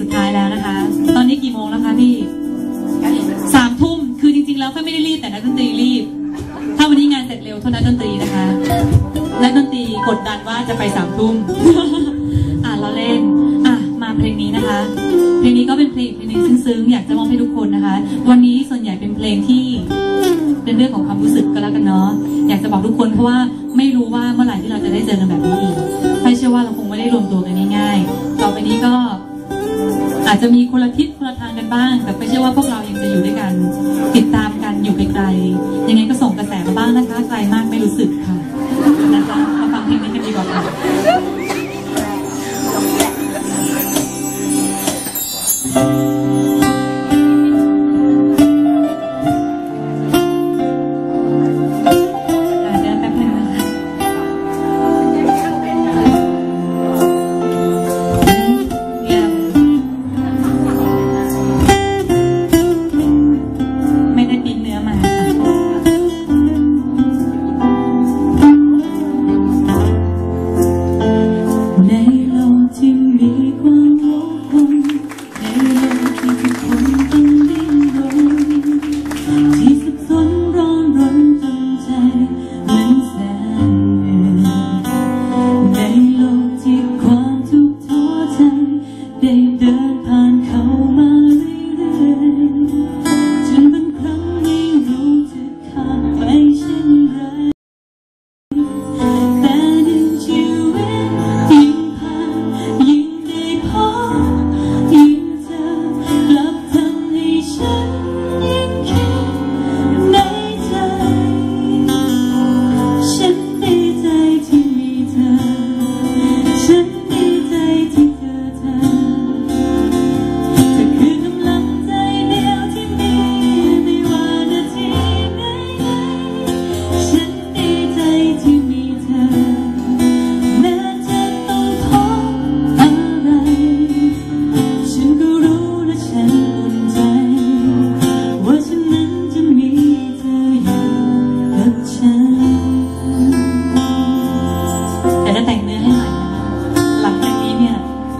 สุดท้ายแล้วนะคะ ตอนนี้กี่โมงแล้วคะพี่สามทุ่มคือจริงๆแล้วก็ไม่ได้รีบแต่นักดนตรีรีบ ถ้าวันนี้งานเสร็จเร็วเท่านักดนตรีนะคะและดนตรีกดดันว่าจะไปสามทุ่มอะเราเล่นอะมาเพลงนี้นะคะ เพลงนี้ก็เป็นเพลงเพลงนึ่งซึ้งๆ อยากจะมอบให้ทุกคนนะคะ วันนี้ส่วนใหญ่เป็นเพลงที่เป็นเรื่องของความรู้สึกก็แล้วกันเนาะ อยากจะบอกทุกคนเพราะว่าไม่รู้ว่าเมื่อไหร่ที่เราจะได้เจอกันแบบนี้อีกใครเชื่อว่าเราคงไม่ได้รวมตัวกันง่ายๆ ต่อไปนี้ก็ อาจจะมีคนละทิศคนละทางกันบ้าง แต่ไม่ใช่ว่าพวกเรายังจะอยู่ด้วยกัน ติดตามกันอยู่ไกลๆยังไงก็ส่งกระแสมาบ้างนะคะไกลมากไม่รู้สึกค่ะ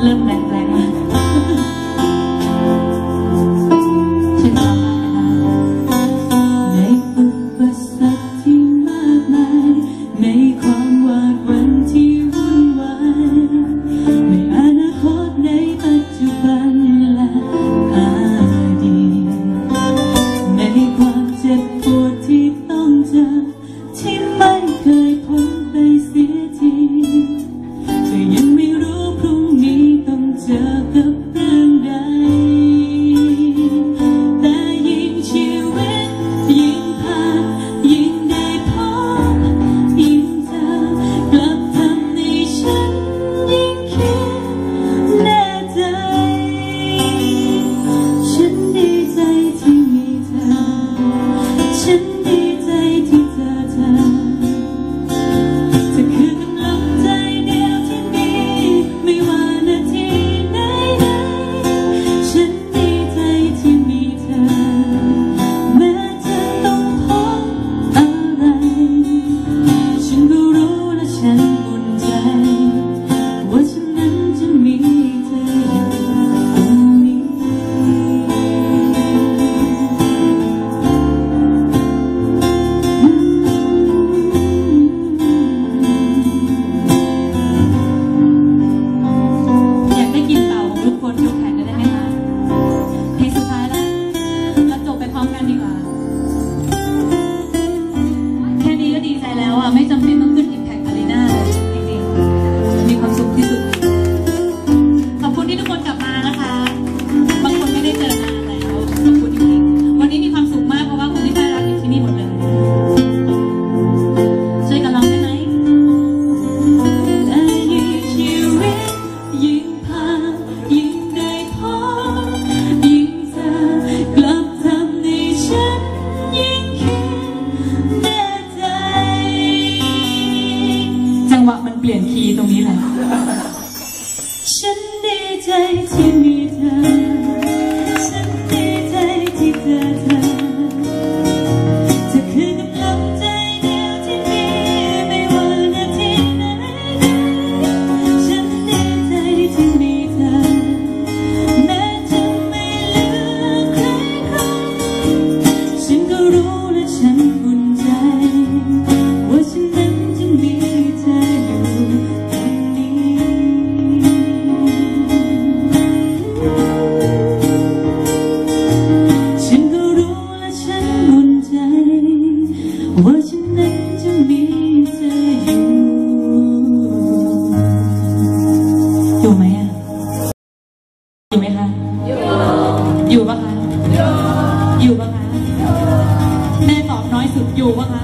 lên mạng làng เปลี่ยนคีย์ตรงนี้แหละ ฉันดีใจที่มี อยู่ไหมอะอยู่ไหมคะอยู่อยู่ปะคะอยู่ปะคะแม่ตอบน้อยสุดอยู่ปะคะ